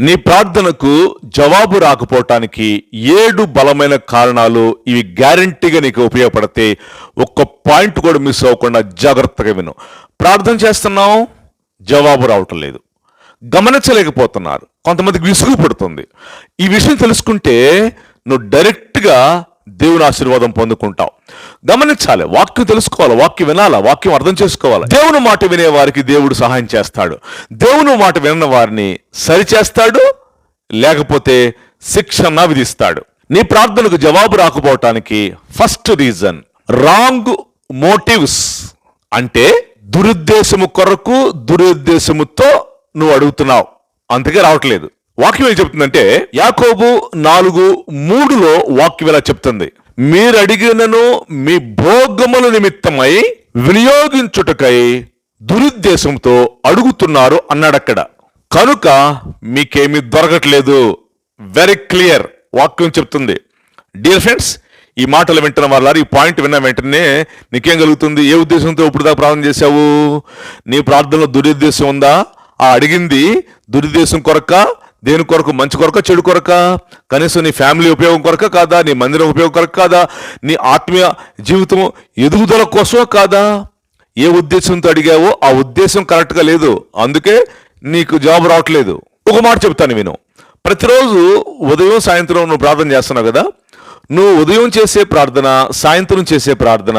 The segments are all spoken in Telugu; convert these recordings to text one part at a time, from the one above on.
నీ ప్రార్థనకు జవాబు రాకపోవటానికి ఏడు బలమైన కారణాలు ఇవి గ్యారంటీగా నీకు ఉపయోగపడితే ఒక్క పాయింట్ కూడా మిస్ అవ్వకుండా జాగ్రత్తగా విను. ప్రార్థన చేస్తున్నావు జవాబు రావటం లేదు. గమనించలేకపోతున్నారు. కొంతమందికి విసుగు పడుతుంది. ఈ విషయం తెలుసుకుంటే నువ్వు డైరెక్ట్గా దేవుని ఆశీర్వాదం పొందుకుంటావు. గమనించాలి. వాక్యం తెలుసుకోవాలి వాక్యం వినాలా వాక్యం అర్థం చేసుకోవాలి. దేవుని మాట వినే వారికి దేవుడు సహాయం చేస్తాడు. దేవుని మాట విన్న వారిని సరిచేస్తాడు లేకపోతే శిక్షణ విధిస్తాడు నీ ప్రార్థనకు జవాబు రాకపోవటానికి ఫస్ట్ రీజన్ రాంగ్ మోటివ్స్ అంటే దురుద్దేశము కొరకు దురుద్దేశముతో నువ్వు అడుగుతున్నావు. అందుకే రావట్లేదు. వాక్యం ఏం చెప్తుందంటే యాకోబు నాలుగు మూడులో వాక్యం ఇలా చెప్తుంది? మీరు అడిగినను మీ భోగముల నిమిత్తమై వినియోగించుటకై దురుద్దేశంతో అడుగుతున్నారు అన్నాడక్కడ. కనుక మీకేమీ దొరకట్లేదు. వెరీ క్లియర్ వాక్యం చెప్తుంది. డియర్ ఫ్రెండ్స్ ఈ మాటలు వింటున్న వల్ల ఈ పాయింట్ విన్న వెంటనే నీకేం కలుగుతుంది? ఏ ఉద్దేశంతో ఇప్పుడు దాకా ప్రార్థన చేశావు? నీ ప్రార్థనలో దురుద్దేశం ఉందా? ఆ అడిగింది దురుద్దేశం కొరక దేని కొరకు? మంచి కొరక చెడు కొరక? కనీసం నీ ఫ్యామిలీ ఉపయోగం కొరక కాదా? నీ మందిరం ఉపయోగం కొరక కాదా? నీ ఆత్మీయ జీవితం ఎదుగుదల కోసమో కాదా? ఏ ఉద్దేశంతో అడిగావో ఆ ఉద్దేశం కరెక్ట్గా లేదు. అందుకే నీకు జాబ్ రావట్లేదు. ఒక మాట చెప్తాను విను. ప్రతిరోజు ఉదయం సాయంత్రం నువ్వు ప్రార్థన చేస్తున్నావు కదా? నువ్వు ఉదయం చేసే ప్రార్థన సాయంత్రం చేసే ప్రార్థన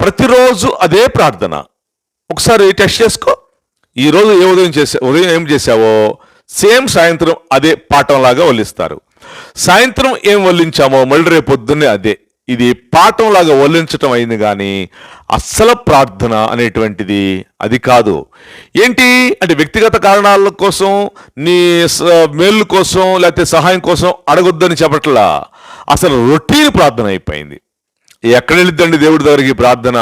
ప్రతిరోజు అదే ప్రార్థన. ఒకసారి టెస్ట్ చేసుకో. ఈరోజు ఏ ఉదయం చేసా ఉదయం ఏం చేసావో సేమ్ సాయంత్రం అదే పాఠంలాగా వల్లిస్తారు. సాయంత్రం ఏం వల్లించామో మళ్ళీ రేపు పొద్దున్నే అదే. ఇది పాఠంలాగా వల్లించటం అయింది కానీ అస్సలు ప్రార్థన అనేటువంటిది అది కాదు. ఏంటి? అంటే వ్యక్తిగత కారణాల కోసం నీ మేలు కోసం లేకపోతే సహాయం కోసం అడగొద్దని చెప్పట్లా? అసలు రొటీన్ ప్రార్థన అయిపోయింది. ఎక్కడ వెళ్ళిద్దండి దేవుడి దగ్గరికి ప్రార్థన?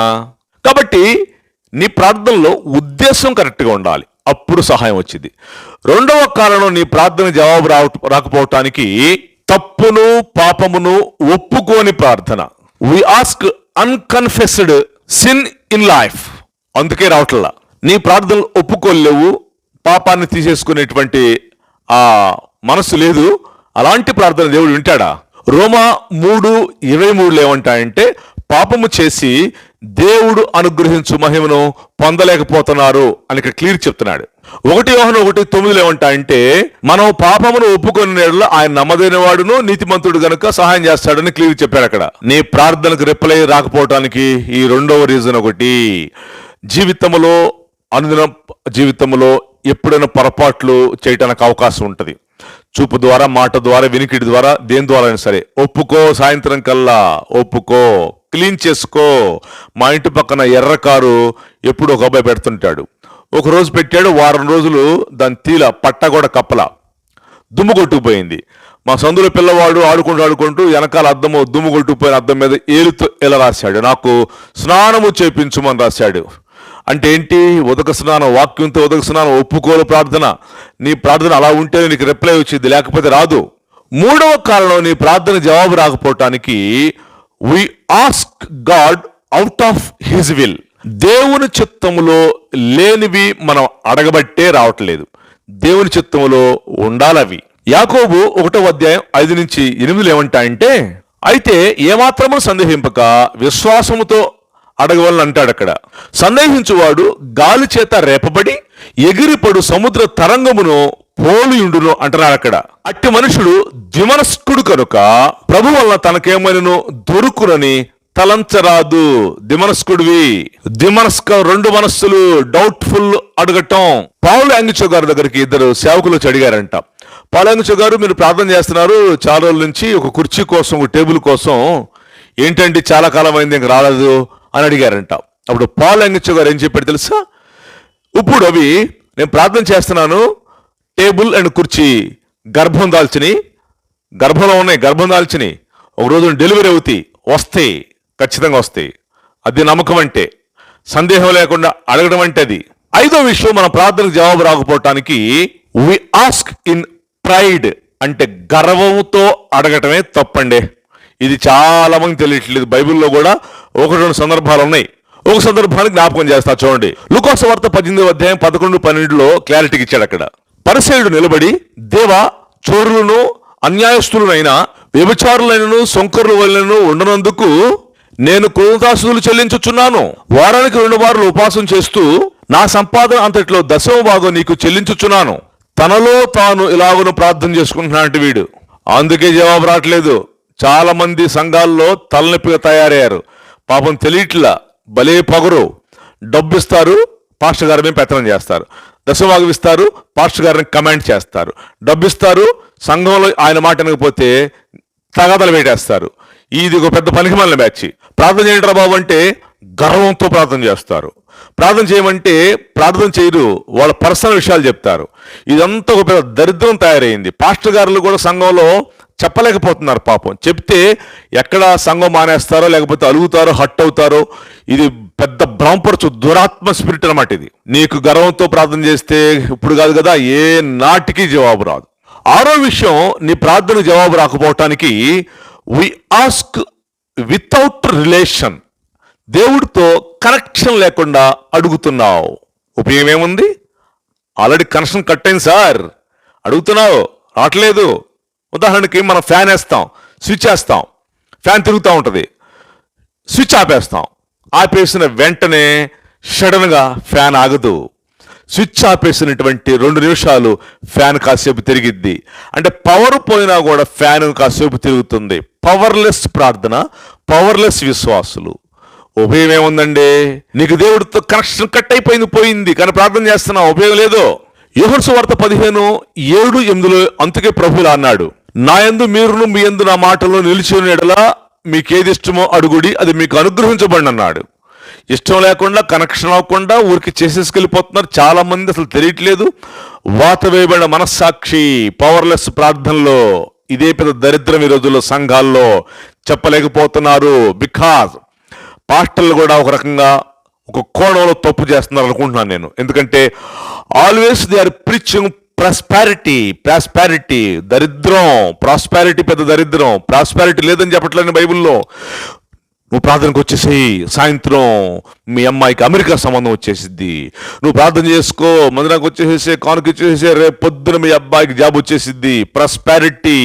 కాబట్టి నీ ప్రార్థనలో ఉద్దేశం కరెక్ట్గా ఉండాలి. అప్పుడు సహాయం వచ్చింది. రెండవ కారణం నీ ప్రార్థన జవాబు రావ రాకపోవటానికి తప్పును పాపమును ఒప్పుకోని ప్రార్థన. We ask unconfessed sin in life అందుకే రావట్లా. నీ ప్రార్థనలు ఒప్పుకోలేవు పాపాన్ని తీసేసుకునేటువంటి ఆ మనసు లేదు. అలాంటి ప్రార్థన దేవుడు వింటాడా? రోమా మూడు ఇరవై మూడులో ఏమంటాయంటే పాపము చేసి దేవుడు అనుగ్రహించు మహిమను పొందలేకపోతున్నారు అని ఇక్కడ క్లియర్ చెప్తున్నాడు. ఒకటి యోహన ఒకటి తొమ్మిదిలో ఏమంటాయంటే మనం పాపమును ఒప్పుకొని నేడులో ఆయన నమ్మదైన వాడును నీతిమంతుడు గనుక సహాయం చేస్తాడని క్లియర్ చెప్పాడు అక్కడ. నీ ప్రార్థనకు రిప్లై రాకపోవటానికి ఈ రెండవ రీజన్ ఒకటి. జీవితంలో అనుదిన జీవితంలో ఎప్పుడైనా పొరపాట్లు చేయటానికి అవకాశం ఉంటుంది. చూపు ద్వారా మాట ద్వారా వినికిడి ద్వారా దేని ద్వారా అయినా సరే ఒప్పుకో సాయంత్రం కల్లా ఒప్పుకో. క్లీన్ చేసుకో. మా ఇంటి పక్కన ఎర్ర కారు ఎప్పుడు ఒక అబ్బాయి పెడుతుంటాడు. ఒక రోజు పెట్టాడు వారం రోజులు దాని తీల పట్ట కూడా కప్పల. దుమ్ము కొట్టుకుపోయింది. మా సందులో పిల్లవాడు ఆడుకుంటూ ఆడుకుంటూ వెనకాల అద్దము దుమ్ము కొట్టుకుపోయిన అద్దం మీద ఏలుతో ఇలా రాశాడు? నాకు స్నానము చేపించుమని రాశాడు. అంటే ఏంటి? ఉదక స్నానం వాక్యంతో ఉదక స్నానం ఒప్పుకోలు ప్రార్థన. నీ ప్రార్థన అలా ఉంటే నీకు రిప్లై వచ్చింది లేకపోతే రాదు. మూడవ కారణం నీ ప్రార్థన జవాబు రాకపోవటానికి we ask God out of his will దేవుని చిత్తములో లేనివి మనం అడగబట్టే రావట్లేదు. దేవుని చిత్తములో ఉండాలవి. యాకోబు ఒకటో అధ్యాయం ఐదు నుంచి ఎనిమిదిలో ఏమంటాయంటే అయితే ఏమాత్రము సందేహింపక విశ్వాసముతో అడగవలని అంటాడు అక్కడ. సందేహించువాడు గాలి చేత రేపబడి ఎగిరిపడు సముద్ర తరంగమును పోలియుండును అంటున్నాడు అక్కడ. అట్టి మనుషుడు ద్విమనస్కుడు కనుక ప్రభు వల్ల తనకేమైనను దొరుకునని తలంచరాదు. దిమనస్కుడివి దిమనస్క రెండు మనస్సులు డౌట్ఫుల్ అడగటం. పావులు యాంగిచో గారి దగ్గరికి ఇద్దరు సేవకులు వచ్చి అడిగారంట. పావులు యాంగిచో గారు మీరు ప్రార్థన చేస్తున్నారు. చాలా రోజుల నుంచి ఒక కుర్చీ కోసం ఒక టేబుల్ కోసం ఏంటంటే చాలా కాలం అయింది ఇంక రాలేదు అని అడిగారంట. అప్పుడు పావులు యాంగిచో గారు ఏం చెప్పాడు తెలుసా? ఇప్పుడు అవి నేను ప్రార్థన చేస్తున్నాను. టేబుల్ అండ్ కుర్చీ గర్భం దాల్చిని. గర్భంలో ఉన్నాయి గర్భం దాల్చిని. ఒక రోజు డెలివరీ అవుతాయి వస్తాయి ఖచ్చితంగా వస్తాయి. అది నమ్మకం అంటే సందేహం లేకుండా అడగడం అంటే అది. ఐదో విషయం మన ప్రార్థనకు జవాబు రాకపోవటానికి వి ఆస్క్ ఇన్ ప్రైడ్ అంటే గర్వంతో అడగటమే తప్పండి. ఇది చాలా మంది తెలియట్లేదు. బైబిల్లో కూడా ఒకటి రెండు సందర్భాలు ఉన్నాయి. ఒక సందర్భానికి జ్ఞాపకం చేస్తా చూడండి. లుకోస వార్త పద్దెనిమిది అధ్యాయం పదకొండు పన్నెండులో క్లారిటీకి ఇచ్చాడు అక్కడ పరిసేయుడు నిలబడి దేవా చోరులను అన్యాయస్తులనైనా వ్యభిచారులైనను సొంకరుల వలనను ఉండనందుకు నేను కులదాసులు చెల్లించుచున్నాను. వారానికి రెండు వారాలు ఉపవాసం చేస్తూ నా సంపాదన అంతట్లో దశమ భాగం నీకు చెల్లించుచున్నాను. తనలో తాను ఇలాగను ప్రార్థన చేసుకుంటున్నాడు వీడు. అందుకే జవాబు రావట్లేదు. చాలా మంది సంఘాల్లో తలనొప్పిగా తయారయ్యారు. పాపం తెలియట్లా భలే పొగరు. డబ్బు ఇస్తారు పాస్టర్ గారి మీద పెత్తనం చేస్తారు. దశభాగం ఇస్తారు పాస్టర్ గారిని కమెంట్ చేస్తారు. డబ్బు ఇస్తారు సంఘంలో ఆయన మాట వినకపోతే తగాదలు పెట్టేస్తారు ఇది ఒక పెద్ద పనికిమాలిన బ్యాచ్ ప్రార్థన చేయండి బాబు అంటే గర్వంతో ప్రార్థన చేస్తారు. ప్రార్థన చేయమంటే ప్రార్థన చేయరు వాళ్ళ పర్సనల్ విషయాలు చెప్తారు. ఇదంతా ఒక పెద్ద దరిద్రం తయారైంది. పాస్టర్ గారులు కూడా సంఘంలో చెప్పలేకపోతున్నారు పాపం. చెప్తే ఎక్కడ సంఘం మానేస్తారో లేకపోతే అలుగుతారో హట్ అవుతారో ఇది పెద్ద భ్రమపరచు దురాత్మ స్పిరిట్ అనమాట ఇది. నీకు గర్వంతో ప్రార్థన చేస్తే ఇప్పుడు కాదు కదా ఏ నాటికి జవాబు రాదు. ఆరో విషయం నీ ప్రార్థన జవాబు రాకపోవటానికి వి ఆస్క్ వితౌట్ రిలేషన్ దేవుడితో కనెక్షన్ లేకుండా అడుగుతున్నావు. ఉపయోగం ఏముంది? ఆల్రెడీ కనెక్షన్ కట్ అయింది సార్ అడుగుతున్నావు. రావట్లేదు. ఉదాహరణకి మనం ఫ్యాన్ వేస్తాం స్విచ్ వేస్తాం ఫ్యాన్ తిరుగుతూ ఉంటుంది. స్విచ్ ఆపేస్తాం. ఆపేసిన వెంటనే సడన్గా ఫ్యాన్ ఆగదు. స్విచ్ ఆపేసినటువంటి రెండు నిమిషాలు ఫ్యాన్ కాసేపు తిరిగిద్ది. అంటే పవర్ పోయినా కూడా ఫ్యాన్ కాసేపు తిరుగుతుంది. పవర్లెస్ ప్రార్థన పవర్లెస్ విశ్వాసులు. ఉపయోగం ఏముందండి? నీకు దేవుడితో కనెక్షన్ కట్ అయిపోయింది పోయింది. కానీ ప్రార్థన చేస్తున్నావు? ఉపయోగం లేదో. యోహర్సు వార్త పదిహేను ఏడు ఎనిమిదిలో అందుకే ప్రభులు అన్నాడు. నా యందు మీరును మీ ఎందు నా మాటలో నిలిచి ఎడలా మీకేది ఇష్టమో అడుగుడి అది మీకు అనుగ్రహించబడి అన్నాడు ఇష్టం లేకుండా కనెక్షన్ అవ్వకుండా ఊరికి చేసేసుకెళ్ళిపోతున్నారు. చాలా మంది అసలు తెలియట్లేదు. వాత వేయబడిన మనస్సాక్షి పవర్లెస్ ప్రార్థనలో ఇదే పెద్ద దరిద్రం ఈ రోజుల్లో సంఘాల్లో చెప్పలేకపోతున్నారు. బికాజ్ పాస్టర్లు కూడా ఒక రకంగా ఒక కోణంలో తప్పు చేస్తున్నారు అనుకుంటున్నాను నేను. ఎందుకంటే always they are preaching prosperity prosperity దరిద్రం ప్రాస్పారిటీ పెద్ద దరిద్రం ప్రాస్పారిటీ లేదని చెప్పట్లేదు బైబిల్లో. నువ్వు ప్రార్థనకు వచ్చేసేయి సాయంత్రం మీ అమ్మాయికి అమెరికా సంబంధం వచ్చేసిద్ది. నువ్వు ప్రార్థన చేసుకో మందిరానికి వచ్చేసేసే కానుక వచ్చేసేసే రేపు పొద్దున మీ అబ్బాయికి job వచ్చేసిద్ది. Prosperity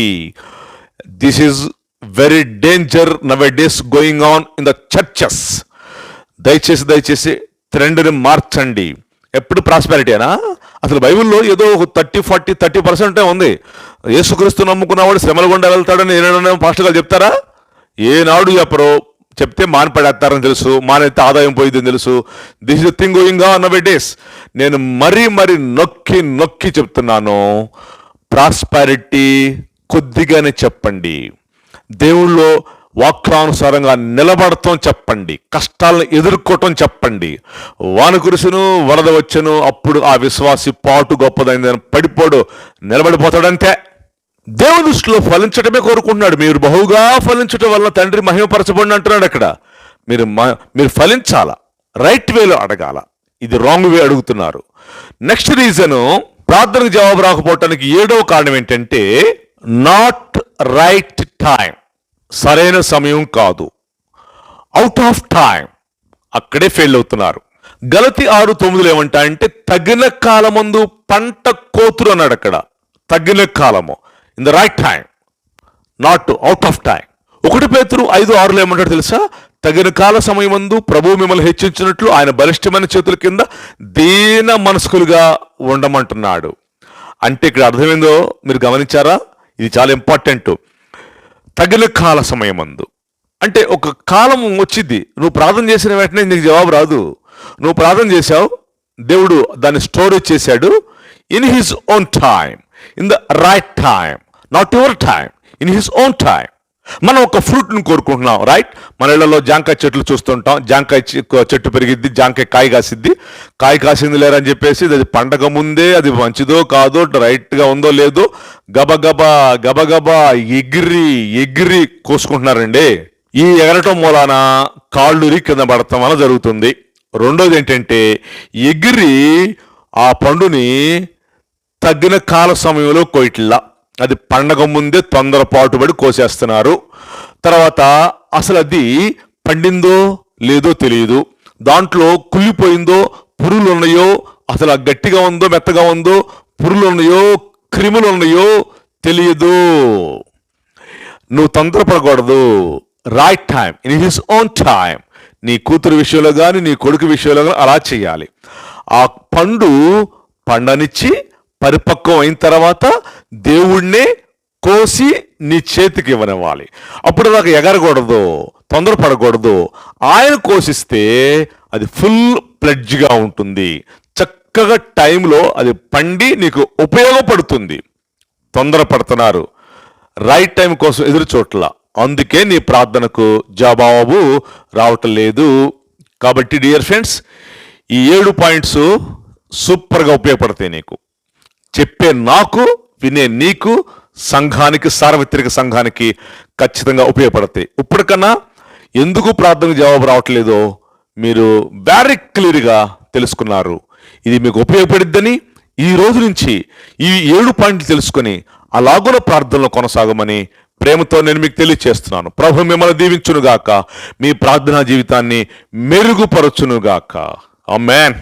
this is very danger now days going on in the churches దయచేసి దయచేసి ట్రెండ్ని మార్చండి. ఎప్పుడు ప్రాస్పారిటీనా అసలు బైబిల్లో ఏదో ఒక థర్టీ ఫార్టీ థర్టీ పర్సెంటే ఉంది. యేసుక్రీస్తు నమ్ముకున్నవాడు శ్రమల గుండా వెళ్తాడని ఏమైనా పాస్టర్ గారు చెప్తారా? ఏనాడు చెప్పరు చెప్తే మానపడేస్తారని తెలుసు మానైతే ఆదాయం పోయిందని తెలుసు. This is thing going on away days నేను మరీ మరీ నొక్కి నొక్కి చెప్తున్నాను. ప్రాస్పారిటీ కొద్దిగానే చెప్పండి. దేవుళ్ళో వాక్యానుసారంగా నిలబడటం చెప్పండి కష్టాలను ఎదుర్కోవటం చెప్పండి. వాన కురుసును వరద వచ్చును అప్పుడు ఆ విశ్వాసి పాటు గొప్పదైందని పడిపోడు నిలబడిపోతాడంతే. దేవుని దృష్టిలో ఫలించటమే కోరుకుంటున్నాడు. మీరు బహుగా ఫలించటం వల్ల తండ్రి మహిమపరచబడి అంటున్నాడు అక్కడ. మీరు మ- మీరు ఫలించాల? రైట్ వేలో అడగాల. ఇది రాంగ్ వే అడుగుతున్నారు. నెక్స్ట్ రీజను ప్రార్థనకు జవాబు రాకపోవటానికి ఏడవ కారణం ఏంటంటే నాట్ రైట్ టైం. సరైన సమయం కాదు. అవుట్ ఆఫ్ టైం అక్కడే ఫెయిల్ అవుతున్నారు. గలతి ఆరు తొమ్మిదిలో ఏమంటా అంటే తగిన కాలమందు పంట కోతురు అన్నాడు అక్కడ. తగిన కాలము. In the right time not out of time ఒకటి పేతురు ఐదు ఆరులో ఏమంటాడు తెలుసా? తగిన కాల సమయమందు ప్రభు మిమ్మల్ని హెచ్చించినట్లు ఆయన బలిష్టమైన చేతుల కింద దీన మనస్కులుగా ఉండమంటున్నాడు. అంటే ఇక్కడ అర్థమైందో మీరు గమనించారా? ఇది చాలా ఇంపార్టెంట్ తగిన కాల సమయమందు. అంటే ఒక కాలం వచ్చింది. నువ్వు ప్రార్థన చేసిన వెంటనే నీకు జవాబు రాదు. నువ్వు ప్రార్థన చేశావు. దేవుడు దాన్ని స్టోరేజ్ చేశాడు. In his own time in the right time not your time in his own time మనం ఒక ఫ్రూట్ని కోరుకుంటున్నాం రైట్ మన ఇళ్ళలో జాంకాయ చెట్లు చూస్తుంటాం జాంకాయ చెట్టు పెరిగిద్ది జాంకాయ కాయ కాసిద్ది. కాయ కాసింది లేరని చెప్పేసి అది పండగ ముందే అది మంచిదో కాదో రైట్గా ఉందో లేదో గబగబా గబగబా ఎగిరి ఎగిరి కోసుకుంటున్నారండి. ఈ ఎగరటం మూలాన కాళ్ళురి కింద పడటం వల్ల జరుగుతుంది. రెండోది ఏంటంటే ఎగిరి ఆ పండుని తగ్గిన కాల సమయంలో కోయిట్లా అది పండగ ముందే తొందరపాటుబడి కోసేస్తున్నారు. తర్వాత అసలు అది పండిందో లేదో తెలియదు. దాంట్లో కుళ్ళిపోయిందో పురుగులు ఉన్నాయో అసలు గట్టిగా ఉందో మెత్తగా ఉందో పురులు ఉన్నాయో క్రిములు ఉన్నాయో తెలియదు. నువ్వు తొందరపడకూడదు. Right time in his own time నీ కూతురు విషయంలో కానీ నీ కొడుకు విషయంలో కానీ అలా చేయాలి ఆ పండు పండనిచ్చి పరిపక్వం అయిన తర్వాత దేవుణ్ణే కోసి నీ చేతికి ఇవ్వనివ్వాలి. అప్పుడు నాకు ఎగరకూడదు తొందరపడకూడదు. ఆయన కోసిస్తే అది ఫుల్ ప్లెడ్జ్గా ఉంటుంది. చక్కగా టైంలో అది పండి నీకు ఉపయోగపడుతుంది. తొందరపడుతున్నారు. రైట్ టైం కోసం ఎదురు చోట్ల అందుకే నీ ప్రార్థనకు జవాబు రావటం లేదు. కాబట్టి డియర్ ఫ్రెండ్స్ ఈ ఏడు పాయింట్స్ సూపర్గా ఉపయోగపడతాయి నీకు. చెప్పే నాకు వినే నీకు సంఘానికి సార్వత్రిక సంఘానికి ఖచ్చితంగా ఉపయోగపడతాయి. ఇప్పటికన్నా ఎందుకు ప్రార్థనకు జవాబు రావట్లేదో మీరు వెరీ క్లియర్గా తెలుసుకున్నారు. ఇది మీకు ఉపయోగపడిద్దని ఈ రోజు నుంచి ఈ ఏడు పాయింట్లు తెలుసుకొని అలాగున ప్రార్థనలో కొనసాగమని ప్రేమతో నేను మీకు తెలియచేస్తున్నాను. ప్రభు మిమ్మల్ని దీవించునుగాక మీ ప్రార్థనా జీవితాన్ని మెరుగుపరచునుగాక. అమ్మాన్